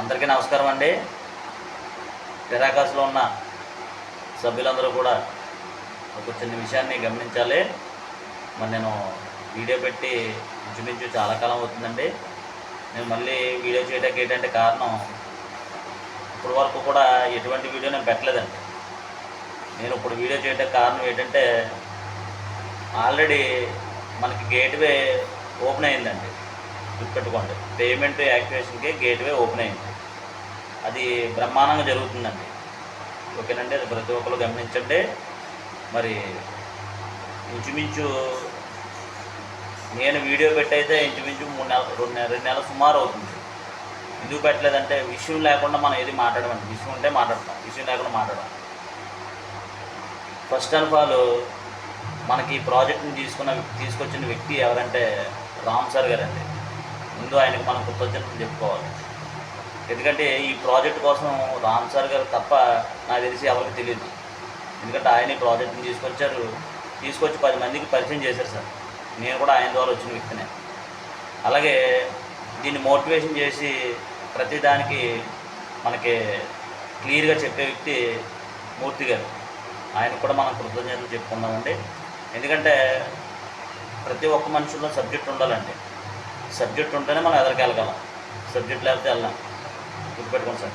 అందరికీ నమస్కారం అండి. టెరాకాస్లో ఉన్న సభ్యులందరూ కూడా ఒక చిన్న విషయాన్ని గమనించాలి. మరి నేను వీడియో పెట్టి ఇంచుమించు చాలా కాలం అవుతుందండి. నేను మళ్ళీ వీడియో చేయడానికి ఏంటంటే కారణం ఇప్పుడు వరకు కూడా ఎటువంటి వీడియో నేను పెట్టలేదండి. నేను ఇప్పుడు వీడియో చేయడానికి కారణం ఏంటంటే ఆల్రెడీ మనకి గేట్వే ఓపెన్ అయిందండి. గుర్తుపెట్టుకోండి. పేమెంట్ యాక్టివేషన్కే గేట్వే ఓపెన్ అయింది. అది బ్రహ్మాండంగా జరుగుతుందండి. ఓకేనండి అది ప్రతి ఒక్కరు గమనించండి. మరి ఇంచుమించు నేను వీడియో పెట్టయితే ఇంచుమించు మూడు నెలలు రెండు నెల రెండు నెలలు సుమారు అవుతుంది. ఎందుకు పెట్టలేదంటే విషయం లేకుండా మనం ఏది మాట్లాడమండి. విషయం ఉంటే మాట్లాడతాం. విషయం లేకుండా మాట్లాడడం ఫస్ట్ ఆఫ్ ఆల్ మనకి ఈ ప్రాజెక్ట్ని తీసుకున్న తీసుకొచ్చిన వ్యక్తి ఎవరంటే రామ్ సార్ గారండి. ముందు ఆయనకు మనం కృతజ్ఞతలు చెప్పుకోవాలి. ఎందుకంటే ఈ ప్రాజెక్ట్ కోసం రామ్ సార్ గారు తప్ప నాకు తెలిసి ఎవరికి తెలియదు. ఎందుకంటే ఆయన ఈ ప్రాజెక్ట్ని తీసుకొచ్చారు. తీసుకొచ్చి పది మందికి పరిచయం చేశారు సార్. నేను కూడా ఆయన ద్వారా వచ్చిన వ్యక్తినే. అలాగే దీన్ని మోటివేషన్ చేసి ప్రతి దానికి మనకి క్లియర్గా చెప్పే వ్యక్తి మూర్తి గారు. ఆయనకు కూడా మనం కృతజ్ఞతలు చెప్పుకుందామండి. ఎందుకంటే ప్రతి ఒక్క మనుషుల్లో సబ్జెక్ట్ ఉండాలండి. సబ్జెక్ట్ ఉంటేనే మనం ఎదరికెళ్ళగలం. సబ్జెక్ట్ లేకపోతే వెళ్ళాం గుర్తుపెట్టుకోండి సార్.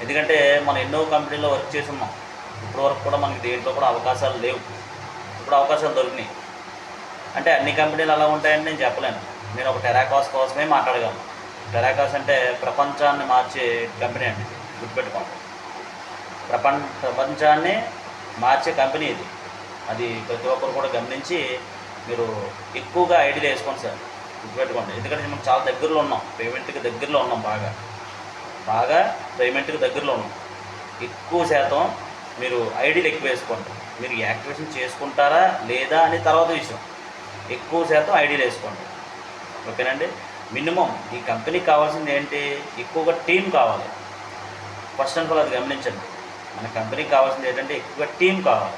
ఎందుకంటే మనం ఎన్నో కంపెనీలో వర్క్ చేసి ఉన్నాం ఇప్పటి వరకు కూడా మనకి దేంట్లో కూడా అవకాశాలు లేవు. ఇప్పుడు అవకాశాలు దొరికినాయి. అంటే అన్ని కంపెనీలు అలా ఉంటాయని నేను చెప్పలేను. నేను ఒక టెరాకాస్ కోసమే మాట్లాడగలను. టెరాకాస్ అంటే ప్రపంచాన్ని మార్చే కంపెనీ అండి. గుర్తుపెట్టుకోండి. ప్రపంచ ప్రపంచాన్ని మార్చే కంపెనీ ఇది. అది ప్రతి ఒక్కరు కూడా గమనించి మీరు ఎక్కువగా ఐడియా వేసుకోండి సార్. గుర్తుపెట్టుకోండి ఎందుకంటే మనం చాలా దగ్గరలో ఉన్నాం. పేమెంట్కి దగ్గరలో ఉన్నాం బాగా. బాగా పేమెంట్కి దగ్గరలో ఉన్నాం. ఎక్కువ శాతం మీరు ఐడీలు ఎక్కువ వేసుకోండి. మీరు యాక్టివేషన్ చేసుకుంటారా లేదా అని తర్వాత విషయం. ఎక్కువ శాతం ఐడీలు వేసుకోండి. ఓకేనండి? మినిమం ఈ కంపెనీకి కావాల్సింది ఏంటి? ఎక్కువగా టీం కావాలి. ఫస్ట్ అండ్ ఆల్ అది గమనించండి. మన కంపెనీకి కావాల్సింది ఏంటంటే ఎక్కువగా టీం కావాలి.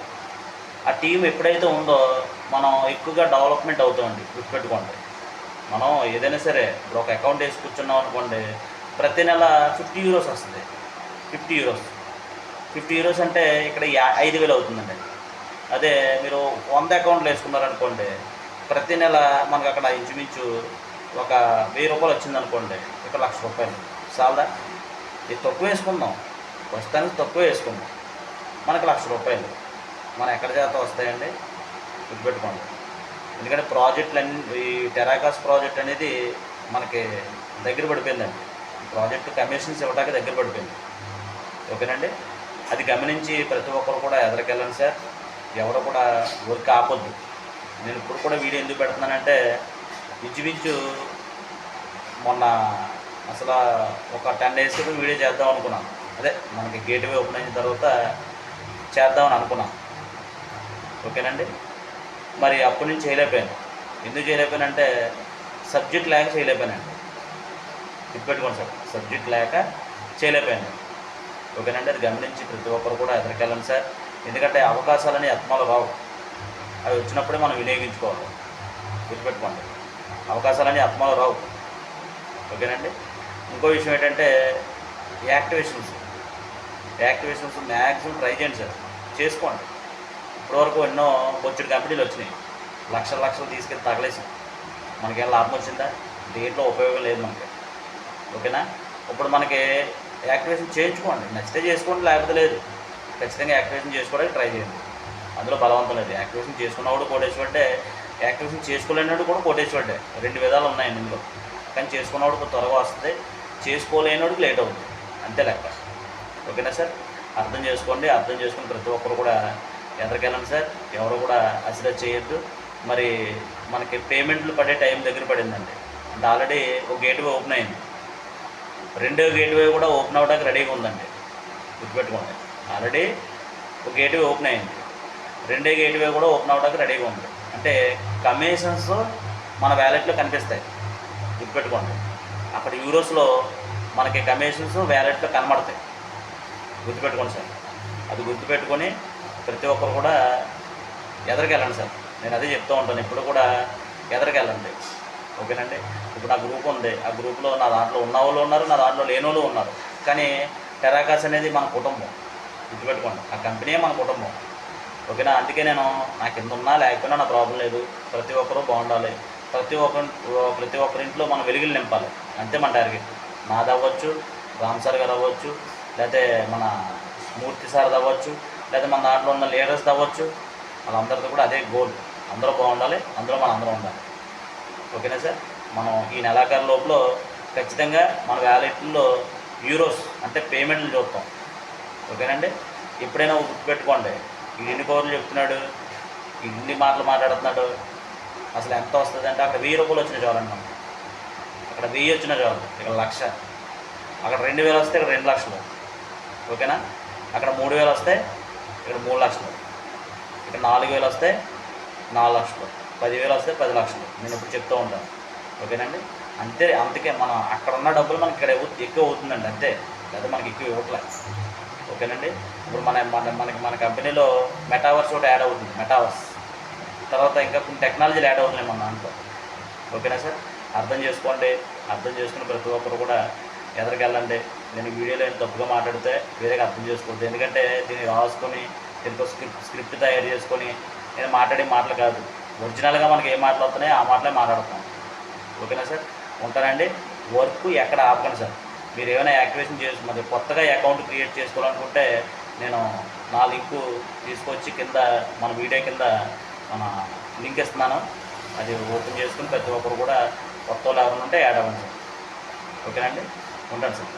ఆ టీం ఎప్పుడైతే ఉందో మనం ఎక్కువగా డెవలప్మెంట్ అవుతామండి గుర్తుపెట్టుకోండి. మనం ఏదైనా సరే ఇప్పుడు ఒక అకౌంట్ వేసి కూర్చున్నాం అనుకోండి ప్రతి నెల ఫిఫ్టీ యూరోస్ వస్తుంది. ఫిఫ్టీ యూరోస్ ఫిఫ్టీ యూరోస్ అంటే ఇక్కడ యా- ఐదు వేలు అవుతుందండి. అదే మీరు వంద అకౌంట్లు వేసుకున్నారనుకోండి ప్రతి నెల మనకు అక్కడ ఇంచుమించు ఒక వెయ్యి రూపాయలు వచ్చిందనుకోండి ఇక్కడ లక్ష రూపాయలు. చాలదా? ఇది తక్కువ వేసుకుందాం. ప్రస్తుతానికి తక్కువ వేసుకుందాం. మనకు లక్ష రూపాయలు. మన ఎక్కడ చేత వస్తాయండి? గుర్తుపెట్టుకోండి. ఎందుకంటే ప్రాజెక్టులు అన్ని ఈ టెరాకాస్ ప్రాజెక్ట్ అనేది మనకి దగ్గర పడిపోయిందండి. ప్రాజెక్టు కమిషన్స్ ఇవ్వడానికి దగ్గర పడిపోయింది. ఓకేనండి? అది గమనించి ప్రతి ఒక్కరు కూడా ఎదరికెళ్ళండి సార్. ఎవరు కూడా వర్క్ ఆపొద్దు. నేను ఇప్పుడు కూడా వీడియో ఎందుకు పెడుతున్నానంటే ఇంచుమించు మొన్న అసలు ఒక టెన్ డేస్ వీడియో చేద్దాం అనుకున్నాను అదే మనకి గేట్వే ఓపెన్ అయిన తర్వాత చేద్దామని అనుకున్నాను ఓకేనండి? మరి అప్పటి నుంచి చేయలేకపోయాను. ఎందుకు చేయలేకపోయానంటే సబ్జెక్ట్ లేక చేయలేకపోయానండి గుర్తుపెట్టుకోండి సార్ సబ్జెక్ట్ లేక చేయలేకపోయాను. ఓకేనండి అది గమనించి ప్రతి ఒక్కరు కూడా ఎదురుకెళ్ళండి సార్. ఎందుకంటే అవకాశాలని ఆత్మలు రావు. అవి వచ్చినప్పుడే మనం వినియోగించుకోవాలి. గుర్తుపెట్టుకోండి. అవకాశాలని ఆత్మలు రావు. ఓకేనండి ఇంకో విషయం ఏంటంటే యాక్టివేషన్స్. యాక్టివేషన్స్ మ్యాక్సిమం ట్రై చేయండి సార్. చేసుకోండి. ఇప్పటివరకు ఎన్నో బొచ్చుడు కంపెనీలు వచ్చినాయి. లక్షల లక్షలు తీసుకెళ్ళి తగలేసాం మనకేం లాభం వచ్చిందా? దేంట్లో ఉపయోగం లేదు మనకి. ఓకేనా? ఇప్పుడు మనకి యాక్టివేషన్ చేయించుకోండి. నచ్చితే చేసుకోండి లేకపోతే లేదు. ఖచ్చితంగా యాక్టివేషన్ చేసుకోవడానికి ట్రై చేయండి. అందులో బలవంతం లేదు. యాక్టివేషన్ చేసుకున్నవాడు కోటేశ్వరుడే. యాక్టివేషన్ చేసుకోలేనివాడు కూడా కోటేశ్వరుడే. రెండు విధాలు ఉన్నాయి ఇందులో. కానీ చేసుకున్నవాడు త్వరగా వస్తుంది. చేసుకోలేనివాడికి లేట్ అవుతుంది. అంతే లెక్క. ఓకేనా సార్? అర్థం చేసుకోండి. అర్థం చేసుకుని ప్రతి ఒక్కరు కూడా ఎదరికెళ్ళండి సార్ ఎవరు కూడా అసిడ చేయొద్దు. మరి మనకి పేమెంట్లు పడే టైం దగ్గర పడిందండి. అంటే ఆల్రెడీ ఒక గేట్వే ఓపెన్ అయింది. రెండో గేట్వే కూడా ఓపెన్ అవ్వడానికి రెడీగా ఉందండి. గుర్తుపెట్టుకోండి. ఆల్రెడీ ఒక గేట్వే ఓపెన్ అయింది. రెండో గేట్వే కూడా ఓపెన్ అవ్వడానికి రెడీగా ఉంది. అంటే కమిషన్స్ మన వ్యాలెట్లో కనిపిస్తాయి. గుర్తుపెట్టుకోండి. అక్కడ యూరోస్లో మనకి కమిషన్స్ వ్యాలెట్లో కనబడతాయి. గుర్తుపెట్టుకోండి సార్. అది గుర్తుపెట్టుకొని ప్రతి ఒక్కరు కూడా ఎదరికెళ్ళండి సార్. నేను అదే చెప్తూ ఉంటాను. ఇప్పుడు కూడా ఎదరికెళ్ళండి. ఓకేనండి? ఇప్పుడు నా గ్రూప్ ఉంది. ఆ గ్రూప్లో నా దాంట్లో ఉన్న వాళ్ళు ఉన్నారు నా దాంట్లో లేని వాళ్ళు ఉన్నారు. కానీ టెరాకాస్ అనేది మన కుటుంబం. గుర్తుపెట్టుకోండి. ఆ కంపెనీయే మన కుటుంబం. ఓకేనా? అందుకే నేను నాకు కింద ఉన్నా లేకపోయినా నా ప్రాబ్లం లేదు. ప్రతి ఒక్కరూ బాగుండాలి. ప్రతి ఒక్కరి ప్రతి ఒక్కరింట్లో మనం వెలుగులు నింపాలి. అంతే మన టార్గెట్. నాది అవ్వచ్చు రామ్ సార్ గారు అవ్వచ్చు లేకపోతే మన మూర్తి సార్ అవ్వచ్చు లేదా మన దాంట్లో ఉన్న లీడర్స్ అవ్వచ్చు. వాళ్ళందరితో కూడా అదే గోల్ అందరూ బాగుండాలి అందులో మన అందరం ఉండాలి. ఓకేనా సార్? మనం ఈ నెలాఖరు లోపల ఖచ్చితంగా మన వ్యాలెట్లో యూరోస్ అంటే పేమెంట్లు చూస్తాం. ఓకేనండి ఎప్పుడైనా గుర్తుపెట్టుకోండి. ఈ ఎన్ని కోర్లు చెప్తున్నాడు? ఇన్ని మాటలు మాట్లాడుతున్నాడు? అసలు ఎంత వస్తుంది అంటే అక్కడ వెయ్యి రూపాయలు వచ్చిన చాలండి మనం. అక్కడ వెయ్యి వచ్చిన చాలు ఇక్కడ లక్ష. అక్కడ రెండు వేలు వస్తే ఇక్కడ రెండు లక్షలు. ఓకేనా? అక్కడ మూడు వేలు వస్తే ఇక్కడ మూడు లక్షలు. ఇక్కడ నాలుగు వేలు వస్తే నాలుగు లక్షలు. పదివేలు వస్తే పది లక్షలు. నేను ఇప్పుడు చెప్తూ ఉంటాను. ఓకేనండి అంతే అందుకే మనం అక్కడ ఉన్న డబ్బులు మనకి ఇక్కడ ఎక్కువ అవుతుందండి. అంతే. లేదా మనకి ఎక్కువ ఇవ్వట్లే. ఓకేనండి ఇప్పుడు మన మన మనకి మన కంపెనీలో మెటావర్స్ ఒకటి యాడ్ అవుతుంది. మెటావర్స్. తర్వాత ఇంకా కొన్ని టెక్నాలజీలు యాడ్ అవుతున్నాయి మన దాంట్లో. ఓకేనా సార్? అర్థం చేసుకోండి. అర్థం చేసుకుని ప్రతి ఒక్కరు కూడా ఎదరికెళ్ళండి. నేను వీడియోలో ఏం తప్పుగా మాట్లాడితే వేరేగా అర్థం చేసుకోవద్దు. ఎందుకంటే దీన్ని రాసుకొని దీనికి స్క్రిప్ట్ స్క్రిప్ట్ తయారు చేసుకొని నేను మాట్లాడే మాటలు కాదు. ఒరిజినల్గా మనకి ఏ మాటలు వస్తున్నాయో ఆ మాటలే మాట్లాడతాం. ఓకేనా సార్? ఉంటానండి. వర్క్ ఎక్కడ ఆపకండి సార్. మీరు ఏమైనా యాక్టివేషన్ చేసి మరి కొత్తగా అకౌంట్ క్రియేట్ చేసుకోవాలనుకుంటే నేను నా లింకు తీసుకొచ్చి కింద మన వీడియో కింద మన లింక్ ఇస్తున్నాను. అది ఓపెన్ చేసుకుని ప్రతి ఒక్కరు కూడా కొత్త వాళ్ళు ఎవరైనా ఉంటే యాడ్ అవ్వండి సార్. ఓకేనండి ఉంటాను సార్.